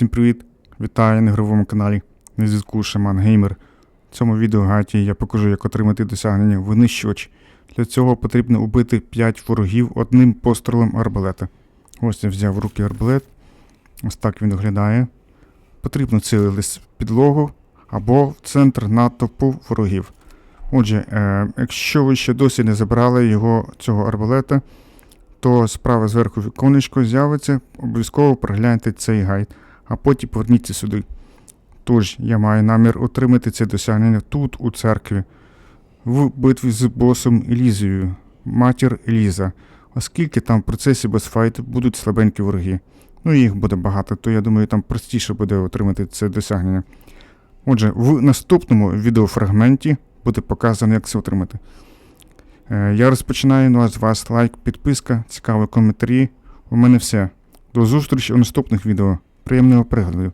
Всім привіт! Вітаю на ігровому каналі. На зв'язку Шаман Геймер. В цьому відео гаті я покажу, як отримати досягнення винищувач. Для цього потрібно убити 5 ворогів одним пострілом арбалета. Ось я взяв в руки арбалет. Ось так він виглядає. Потрібно цілитись в підлогу або в центр натовпу ворогів. Отже, е, якщо ви ще досі не забрали його цього арбалета, то справа зверху віконечко з'явиться, обов'язково перегляньте цей гайд, а потім поверніться сюди. Тож, я маю намір отримати це досягнення тут, у церкві, в битві з босом Елізією, матір Еліза, оскільки там в процесі босфайту будуть слабенькі вороги. Ну їх буде багато, то я думаю, там простіше буде отримати це досягнення. Отже, в наступному відеофрагменті буде показано, як це отримати. Е, Я розпочинаю ну а з вас лайк, підписка, цікаві коментарі. У мене все. До зустрічі у наступних відео. Приємного перегляду.